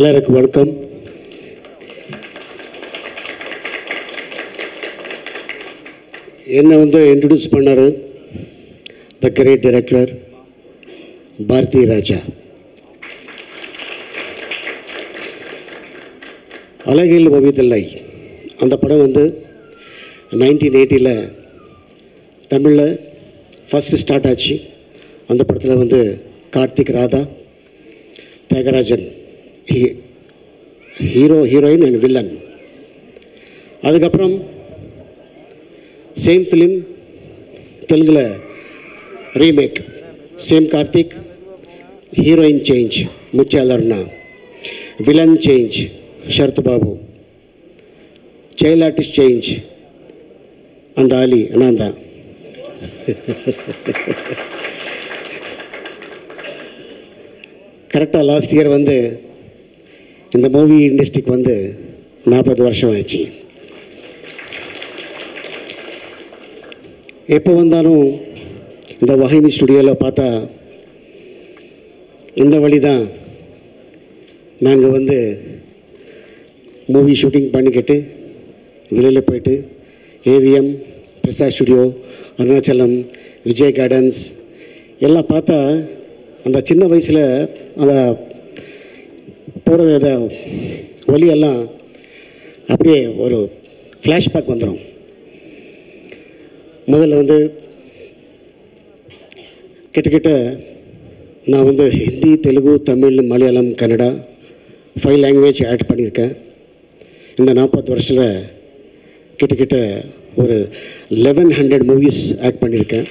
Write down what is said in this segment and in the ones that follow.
எல்லாருக்கும் வணக்கம். என்னை வந்து இன்ட்ரடியூஸ் பண்ணார்? The great director Bharathi Raja அழகில் ஓவியதில்லை. அந்த படம் வந்து நைன்டீன் எயிட்டியில் தமிழில் ஃபஸ்ட்டு ஸ்டார்ட் ஆச்சு. அந்த படத்தில் வந்து Karthik Radha Thiagarajan hero heroine and villain. அதுக்கப்புறம் சேம் ஃபிலிம் தெலுங்கில் remake same Karthik heroine change முச்சாலர்னா villain change Sarath Babu. Child artist change அந்த ஆலி நான் தான் கரெக்டாக லாஸ்ட் இயர் வந்து இந்த மூவி இண்டஸ்ட்ரிக்கு வந்து நாற்பது வருஷம் ஆச்சு எப்போ வந்தாலும் இந்த வகைமி ஸ்டுடியோவில் பார்த்தா இந்த வழி தான் நாங்கள் வந்து மூவி ஷூட்டிங் பண்ணிக்கிட்டு வெளியில் போயிட்டு AVM Prasad studio Arunachalam Vijay gardens எல்லாம் பார்த்தா அந்த சின்ன வயசில் அந்த போகிற இதை வழியெல்லாம் அப்படியே ஒரு ஃப்ளாஷ்பேக் வந்துடும் முதல்ல வந்து கிட்டக்கிட்ட நான் வந்து Hindi Telugu Tamil Malayalam Kannada five language add பண்ணியிருக்கேன். இந்த நாற்பது வருஷத்தில் கிட்டக்கிட்ட ஒரு லெவன் ஹண்ட்ரட் மூவிஸ் ஆக்ட் பண்ணியிருக்கேன்.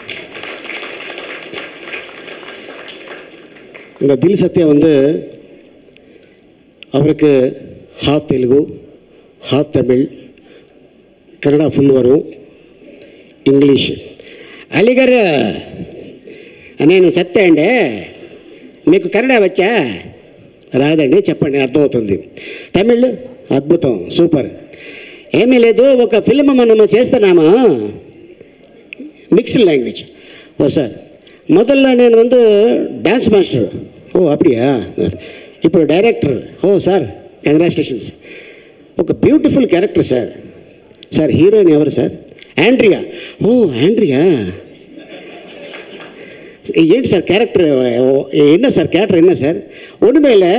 இந்த தில் சத்யா வந்து అవరికి half Telugu half Tamil Kannada full வரும். ఇంగ్లీష్ అలీగర్ నేను చెప్తా అండి మీకు కన్నడ వచ్చా రాదండి చెప్పండి అర్థమవుతుంది తమిళ్ అద్భుతం సూపర్ ఏమీ లేదు ఒక ఫిల్మ్ మనము చేస్తున్నాము మిక్స్డ్ లాంగ్వేజ్ ఓ సార్ మొదల్లో నేను ముందు డ్యాన్స్ మాస్టర్ ఓ అప్పుడియా ఇప్పుడు డైరెక్టర్ ఓ సార్ కంగ్రాచులేషన్స్ ఒక beautiful character sir sir heroine ఎవరు సార్ ఆండ్రియా ఓ ఆండ్రియా ఏంటి సార్ క్యారెక్టర్ என்ன சார் கேரக்டர் என்ன சார் ஒன்றுமே இல்லை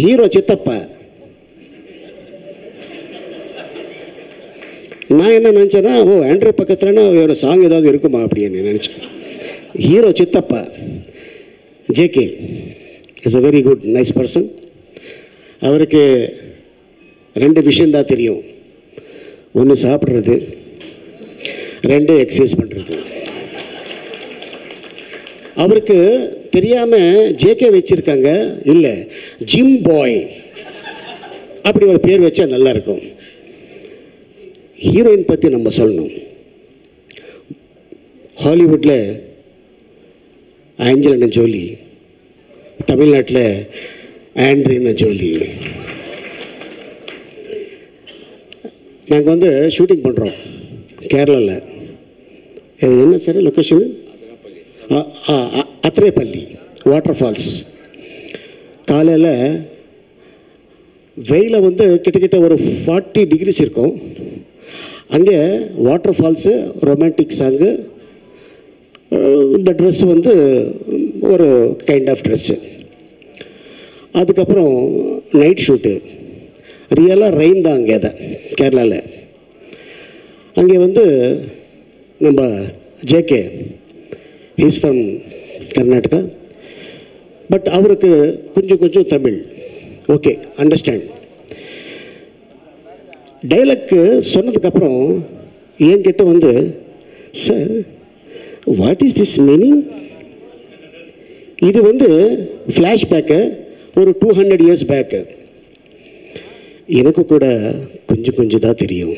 ஹீரோ சித்தப்பா நான் என்ன நினச்சேன்னா ஓ ஆண்ட்ரூ பக்கத்துலனா ஒரு சாங் ஏதாவது இருக்குமா அப்படின்னு நினச்சேன் ஹீரோ சித்தப்பா JK is a very good nice person அவருக்கு ரெண்டு விஷயந்தான் தெரியும். ஒன்று சாப்பிட்றது ரெண்டு எக்ஸசைஸ் பண்ணுறது அவருக்கு தெரியாமல் ஜேகே வச்சுருக்காங்க. இல்லை ஜிம் பாய் அப்படி ஒரு பேர் வச்சா நல்லா இருக்கும். ஹீரோயின் பற்றி நம்ம சொல்லணும். ஹாலிவுட்டில் ஆஞ்சலன ஜோலி தமிழ்நாட்டில் ஆண்ட்ரினா ஜோலி நாங்கள் வந்து ஷூட்டிங் பண்ணுறோம் கேரளாவில் இது என்ன sir location Athirappilly water falls காலையில் வெயில வந்து கிட்டக்கிட்ட ஒரு ஃபார்ட்டி டிகிரிஸ் இருக்கும். அங்கே வாட்டர் ஃபால்ஸு ரொமான்டிக் சாங்கு இந்த ட்ரெஸ் வந்து ஒரு கைண்ட் ஆஃப் ட்ரெஸ்ஸு அதுக்கப்புறம் நைட் ஷூட்டு ரியலாக ரெயின் தான் அங்கே அதை கேரளாவில் அங்கே வந்து நம்ம JK he's from Karnataka. But அவருக்கு கொஞ்சம் கொஞ்சம் தமிழ். ஓகே அண்டர்ஸ்டாண்ட் டைலாக்கு சொன்னதுக்கப்புறம் என்கிட்ட வந்து sir what is this meaning இது வந்து ஃப்ளாஷ்பேக்கு ஒரு டூ ஹண்ட்ரட் இயர்ஸ் பேக்கு எனக்கு கூட கொஞ்சம் கொஞ்சம் தான் தெரியும்.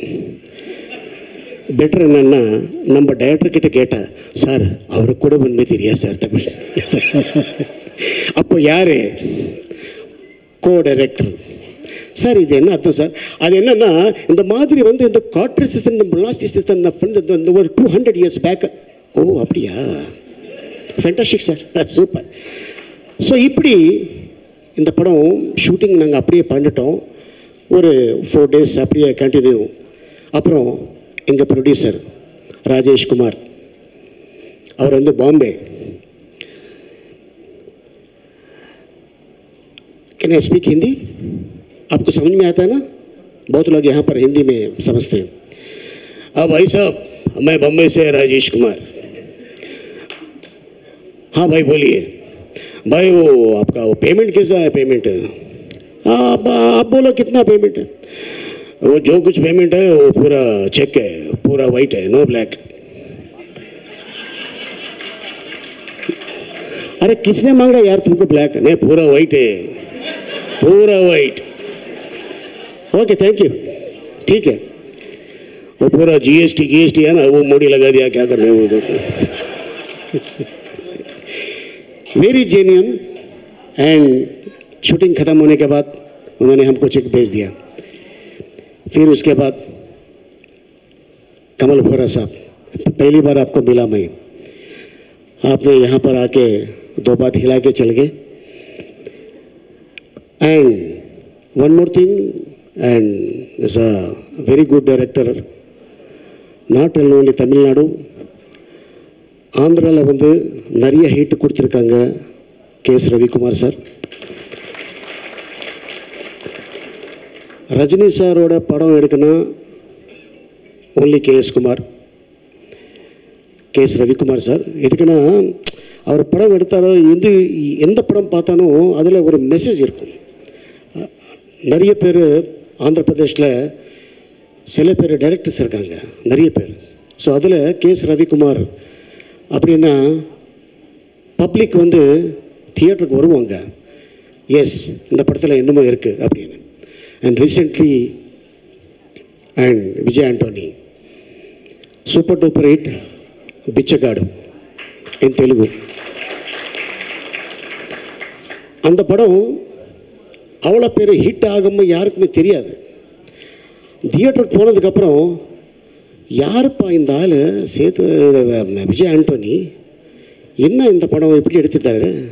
பெட்டர் என்னென்னா நம்ம டைரக்டர்கிட்ட கேட்டேன் சார் அவருக்கு கூட உண்மை தெரியாது சார் தமிழ் அப்போ யார்? கோ டைரக்டர் சார் இது என்ன அர்த்தம் சார் அது என்னென்னா இந்த மாதிரி வந்து இந்த காட்ரி சிஸ்டம் இந்த பிளாஸ்டிக் சிஸ்டம் இந்த ஒரு டூ ஹண்ட்ரட் இயர்ஸ் பேக் ஓ அப்படியா? ஃபென்டாஸ்டிக் சார் சூப்பர் ஸோ இப்படி இந்த படம் ஷூட்டிங் நாங்கள் அப்படியே பண்ணிட்டோம் ஒரு ஃபோர் டேஸ் அப்படியே கண்டினியூ அப்புறம் எங்கள் ப்ரொடியூசர் ராஜேஷ் குமார் அவர் வந்து Bombay can I speak Hindi आपको समझ में आता है ना बहुत लोग यहाँ पर हिंदी में समझते हैं अब भाई साहब मैं बम्बई से राजेश कुमार हाँ भाई बोलिए भाई वो आपका वो पेमेंट कैसा है? पेमेंट हाँ आप, आप बोलो कितना पेमेंट है? वो जो कुछ पेमेंट है वो पूरा चेक है पूरा वाइट है नो ब्लैक अरे किसने मांगा यार तुमको ब्लैक नहीं पूरा वाइट है। पूरा वाइट ओके थैंक यू ठीक है। वो पूरा जीएसटी जीएसटी है ना वो मोड़ी लगा दिया क्या करने वो वेरी जेन्यून एंड शूटिंग ख़त्म होने के बाद उन्होंने हमको चेक भेज दिया। फिर उसके बाद कमल भोरा साहब, पहली बार आपको मिला मैं। आपने यहाँ पर आके दो बात हिला के चल गए। And one more thing and is a very good director not only Tamil Nadu ஆந்திராவில் வந்து நிறைய ஹீட்டு கொடுத்துருக்காங்க K S Ravikumar sir. Rajini சாரோட படம் எடுக்கணும் only K S Kumar. K S Ravikumar sir. எதுக்குன்னா அவர் படம் எடுத்தாரோ எந்த எந்த படம் பார்த்தாலும் அதில் ஒரு மெசேஜ் இருக்கும். நிறைய பேர் ஆந்திர பிரதேஷில் சில பேர் டைரக்டர்ஸ் இருக்காங்க நிறைய பேர். ஸோ அதில் கே எஸ் ரவிக்குமார் அப்படின்னா பப்ளிக் வந்து தியேட்டருக்கு வருவாங்க எஸ் இந்த படத்தில் என்னமோ இருக்குது அப்படின்னு and recently and Vijay Antony super duper hit Bichagadu in Telugu அந்த படம் அவ்வளோ பேர் ஹிட் ஆகும்னு யாருக்குமே தெரியாது தியேட்டருக்கு போனதுக்கப்புறம் யாருப்பா இந்த ஆள்? சேது விஜய் ஆண்டோனி? என்ன இந்த படம் எப்படி எடுத்துட்டாரு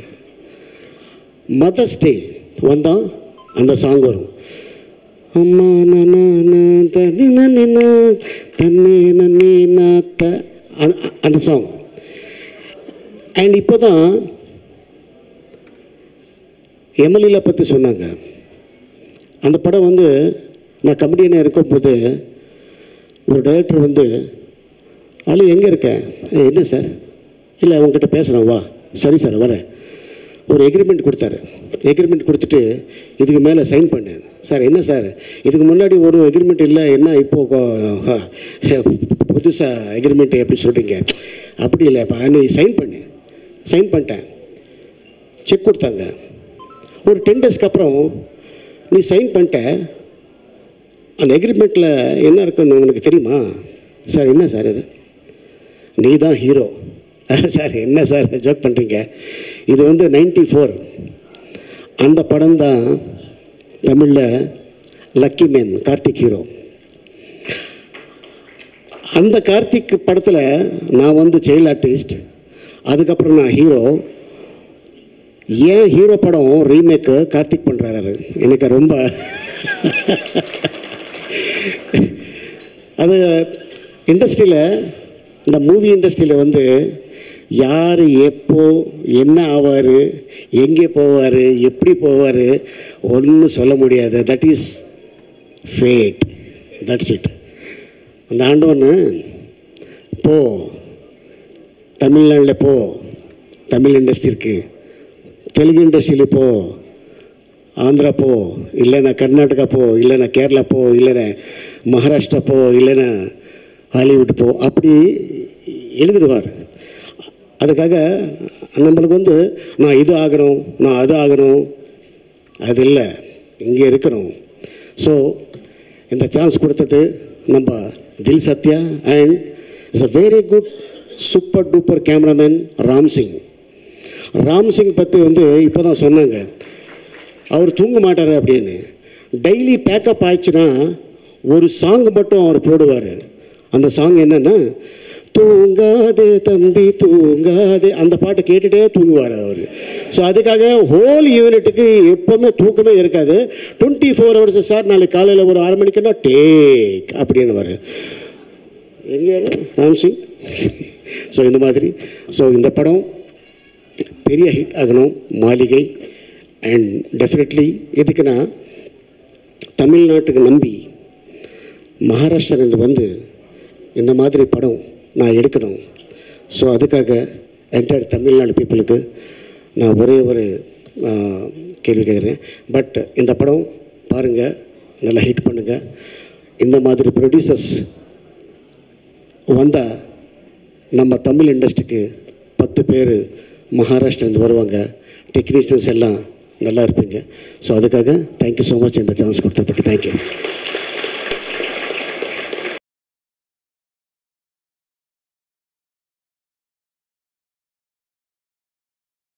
மதர்ஸ் டே வந்தால் அந்த சாங் வரும். அம்மா நன்னா நன்னே நாத்த அந்த- அந்த சாங் அண்ட் இப்போ தான் எம்எல்ஏல பற்றி சொன்னாங்க. அந்த படம் வந்து நான் கமெடியனாக இருக்கும்போது ஒரு டைரக்டர் வந்து ஆளு எங்கே இருக்க? என்ன சார்? இல்லை அவங்ககிட்ட பேசுகிறேன் வா. சரி சார் வரேன். ஒரு எக்ரிமெண்ட் கொடுத்தாரு. எக்ரிமெண்ட் கொடுத்துட்டு இதுக்கு மேலே சைன் பண்ணேன் சார் என்ன சார்? இதுக்கு முன்னாடி ஒரு எக்ரிமெண்ட் இல்லை. என்ன இப்போ புதுசாக எக்ரிமெண்ட் எப்படி சொல்கிறீங்க அப்படி இல்லை இப்போ நீ சைன் பண்ணு. சைன் பண்ணிட்டேன். செக் கொடுத்தாங்க. ஒரு டென் டேஸ்க்கு அப்புறம் நீ சைன் பண்ணிட்ட. அந்த எக்ரிமெண்ட்டில் என்ன இருக்குன்னு உனக்கு தெரியுமா? சார் என்ன சார் இது? நீ தான் ஹீரோ சார் என்ன சார் ஜோக் பண்ணுறீங்க இது வந்து நைன்டி ஃபோர் அந்த படம் தான் தமிழில் லக்கி மேன் கார்த்திக் ஹீரோ அந்த கார்த்திக் படத்தில் நான் வந்து செயல் ஆர்டிஸ்ட் அதுக்கப்புறம் நான் ஹீரோ ஏன் ஹீரோ படம் ரீமேக்கு கார்த்திக் பண்ணுறாரு எனக்கு ரொம்ப அது இண்டஸ்ட்ரியில் இந்த மூவி இண்டஸ்ட்ரியில் வந்து யார் எப்போ என்ன ஆவார் எங்கே போவார் எப்படி போவார் ஒன்றும் சொல்ல முடியாது. That is fate that's it அந்த ஆண்டவன் போ. தமிழ்நாட்டில் போ. தமிழ் இண்டஸ்ட்ரிக்கு தெலுங்கு இண்டஸ்ட்ரியில் போ. ஆந்திரா போ. இல்லைன்னா கர்நாடகா போ. இல்லைன்னா கேரளா போ. இல்லைன்னா மகாராஷ்டிரா போ இல்லைன்னா ஹாலிவுட் போ அப்படி எழுதிடுவார். அதுக்காக நம்மளுக்கு வந்து நான் இது ஆகணும் நான் அது ஆகணும் அது இல்லை இங்கே இருக்கணும். ஸோ இந்த சான்ஸ் கொடுத்தது நம்ம Dil Sathya and is a very good super duper cameraman Ramsingh Ramsingh பற்றி வந்து இப்போ தான் சொன்னாங்க. அவர் தூங்க மாட்டார் அப்படின்னு. டெய்லி பேக்கப் ஆயிடுச்சுன்னா ஒரு சாங் மட்டும் அவர் போடுவார். அந்த சாங் என்னென்னா தூங்காதே தம்பி தூங்காதே அந்த பாட்டை கேட்டுட்டே தூங்குவார் அவர். ஸோ அதுக்காக ஹோல் யூனிட்டுக்கு எப்போவுமே தூக்கமே இருக்காது. டுவெண்ட்டி ஃபோர் ஹவர்ஸ் சார் நாளைக்கு காலையில் ஒரு ஆறு மணிக்குன்னா டேக் அப்படின்னு வரும் எங்கே ராம்சிங் ஸோ இந்த மாதிரி. ஸோ இந்த படம் பெரிய ஹிட் ஆகணும் மாளிகை. அண்ட் டெஃபினெட்லி எதுக்குன்னா தமிழ்நாட்டுக்கு நம்பி மகாராஷ்டிராலேருந்து வந்து இந்த மாதிரி படம் நான் எடுக்கணும். ஸோ அதுக்காக என்டையர் தமிழ்நாடு பீப்புளுக்கு நான் ஒரே ஒரு கேள்வி கேட்குறேன் பட் இந்த படம் பாருங்கள் நல்லா ஹிட் பண்ணுங்கள் இந்த மாதிரி ப்ரொடியூசர்ஸ் வந்தால் நம்ம தமிழ் இண்டஸ்ட்ரிக்கு பத்து பேர் மகாராஷ்டிரேருந்து வருவாங்க. டெக்னீஷியன்ஸ் எல்லாம் நல்லா இருப்பீங்க. ஸோ அதுக்காக தேங்க்யூ ஸோ மச் இந்த சான்ஸ் கொடுத்ததுக்கு தேங்க்யூ